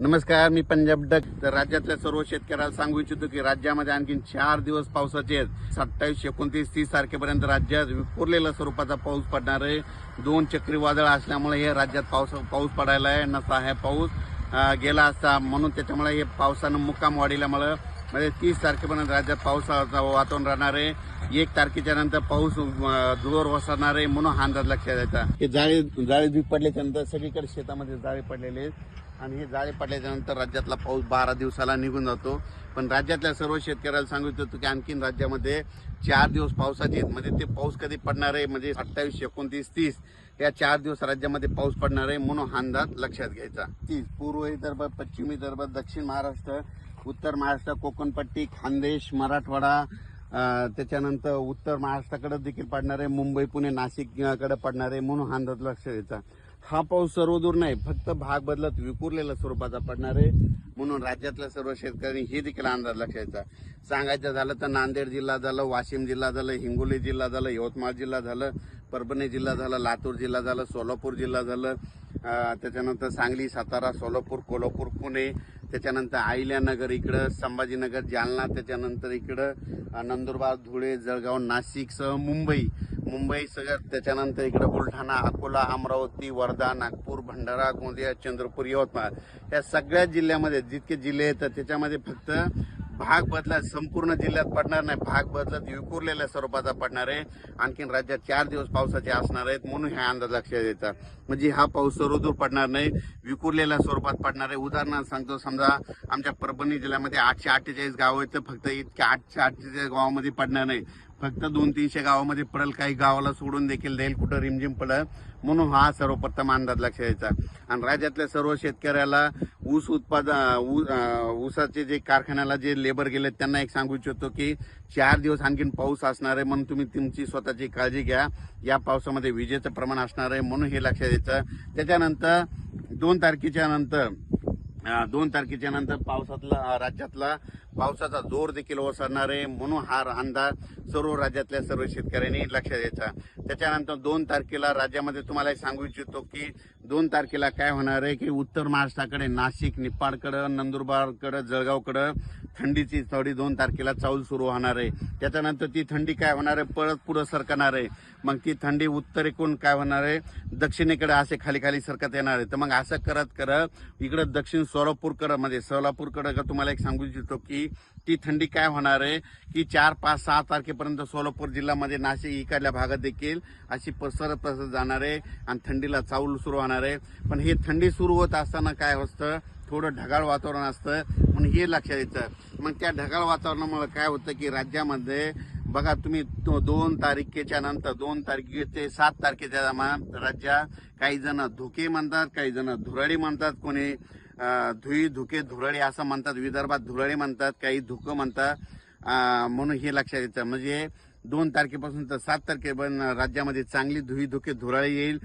नमस्कार मी पंजाब डक तर राज्यातल्या सर्व शेतकऱ्याला सांगू इच्छितो की राज्यामध्ये आणखी चार दिवस पावसाचे आहेत. सत्तावीस एकोणतीस तीस तारखेपर्यंत राज्यात विखुरलेल्या स्वरूपाचा पाऊस पडणार आहे. दोन चक्रीवादळ असल्यामुळे हे राज्यात पाऊस पाऊस पडायला आहे नसा आहे पाऊस. गेला असता म्हणून त्याच्यामुळे हे पावसानं मुक्काम वाढल्यामुळं म्हणजे तीस तारखेपर्यंत राज्यात पावसाचं वातावरण राहणार आहे. एक तारखेच्या नंतर पाऊस जोर वसरणार आहे म्हणून हा अंदाज लक्षात द्यायचा हे जाळी जाळी धूप पडल्याच्या नंतर सगळीकडे शेतामध्ये जाळे पडलेले आहेत. आणि हे जाळे पडल्याच्या नंतर राज्यातला पाऊस बारा दिवसाला निघून जातो. पण राज्यातल्या सर्व शेतकऱ्याला सांगू इच्छितो की आणखीन राज्यामध्ये चार दिवस पावसाचे आहेत. म्हणजे ते पाऊस कधी पडणार आहे? म्हणजे अठ्ठावीस एकोणतीस तीस या चार दिवस राज्यामध्ये पाऊस पडणार आहे म्हणून हा अंदाज लक्षात घ्यायचा. तीस पूर्व विदर्भ पश्चिम विदर्भ दक्षिण महाराष्ट्र उत्तर महाराष्ट्र कोकणपट्टी खानदेश मराठवाडा त्याच्यानंतर उत्तर महाराष्ट्राकडे देखील पडणार आहे. मुंबई पुणे नाशिककडे पडणार आहे म्हणून हा अंदाज लक्ष घ्यायचा. हा पाऊस सर्वदूर नाही फक्त भाग बदलत विखुरलेल्या स्वरूपाचा पडणार आहे. म्हणून राज्यातल्या सर्व शेतकऱ्यांनी हे देखील अंदाज लक्षायचा. सांगायचं झालं तर नांदेड जिल्हा झालं वाशिम जिल्हा झालं हिंगोली जिल्हा झालं यवतमाळ जिल्हा झालं परभणी जिल्हा झाला लातूर जिल्हा झालं सोलापूर जिल्हा झालं त्याच्यानंतर सांगली सातारा सोलापूर कोल्हापूर पुणे त्याच्यानंतर आहिल्यानगर इकडं संभाजीनगर जालना त्याच्यानंतर इकडं नंदुरबार धुळे जळगाव नाशिकसह मुंबई. मुंबई सगळं त्याच्यानंतर इकडं बुलढाणा अकोला अमरावती वर्धा नागपूर भंडारा गोंदिया चंद्रपूर यवतमाळ या सगळ्या जिल्ह्यामध्ये जितके जिल्हे येतात त्याच्यामध्ये फक्त भाग बदलत संपूर्ण जिल्ह्यात पडणार नाही. भाग बदलत विखुरलेल्या स्वरूपाचा पडणार आहे. आणखीन राज्यात चार दिवस पावसाचे असणार आहेत म्हणून ह्या अंदाज लक्षात येतात म्हणजे हा पाऊस सर्वदूर पडणार नाही विखुरलेल्या स्वरूपात पडणार आहे. उदाहरणार्थ सांगतो समजा आमच्या परभणी जिल्ह्यामध्ये आठशे अठ्ठेचाळीस गाव आहेत तर फक्त इतक्या आठशे अठ्ठेचाळीस गावामध्ये पडणार नाही. फक्त दोन तीनशे गावामध्ये पडेल काही गावाला सोडून देखील देईल कुठं रिमझिम पडेल. म्हणून हा सर्वप्रथम अंदाज लक्ष द्यायचा आणि राज्यातल्या सर्व शेतकऱ्याला ऊस उत्पादन ऊ- ऊसाचे जे कारखान्याला जे लेबर गेले त्यांना एक सांगू इच्छितो की चार दिवस आणखीन पाऊस असणार आहे म्हणून तुम्ही तुमची स्वतःची काळजी घ्या. या पावसामध्ये विजेचं प्रमाण असणार आहे म्हणून हे लक्षात द्यायचं त्याच्यानंतर दोन तारखेच्या नंतर दोन तारखेच्या नंतर पावसातला राज्यातला पावसाचा जोर देखील ओसरणार आहे म्हणून हा अंदाज सर्व राज्यातल्या सर्व शेतकऱ्यांनी लक्ष द्यायचा त्याच्यानंतर दोन तारखेला राज्यामध्ये तुम्हाला सांगू इच्छितो की दोन तारखेला काय होणार आहे की उत्तर महाराष्ट्राकडे नाशिक निपाडकडं नंदुरबारकडं जळगावकडं थंडीची थोडी दोन तारखेला चाऊल सुरू होणार आहे. त्याच्यानंतर ती थंडी काय होणार आहे? परत पुढं सरकणार आहे. मग ती थंडी उत्तरेकडून काय होणार आहे? दक्षिणेकडे असे खाली खाली सरकत येणार आहे. तर मग असं करत करत इकडं दक्षिण सोलापूरकडं म्हणजे सोलापूरकडं का तुम्हाला एक सांगू इच्छितो की ती थंडी काय होणार आहे? की चार पाच सहा तारखेपर्यंत सोलापूर जिल्ह्यामध्ये नाशिक इकडल्या भागात देखील अशी पसरत पसरत जाणार आहे आणि थंडीला चाऊल सुरू होणार आहे. पण हे थंडी सुरू होत असताना काय असतं? थोडं ढगाळ वातावरण असतं. म्हणून हे लक्षात येतं. मग त्या ढगाळ वातावरणामुळे काय होतं की राज्यामध्ये बघा तुम्ही तो दोन तारखेच्या नंतर दोन तारखे ते सात तारखेच्या दरम्यान राज्यात काही जण धुके म्हणतात काही जण धुराळी म्हणतात. कोणी धुई धुके धुराळी असं म्हणतात विदर्भात धुराळी म्हणतात काही धुकं म्हणतात. म्हणून हे लक्षात येतं. म्हणजे दोन तारखेपासून तर सात तारखेपर्यंत राज्यामध्ये चांगली धुई धुके धुराळी येईल.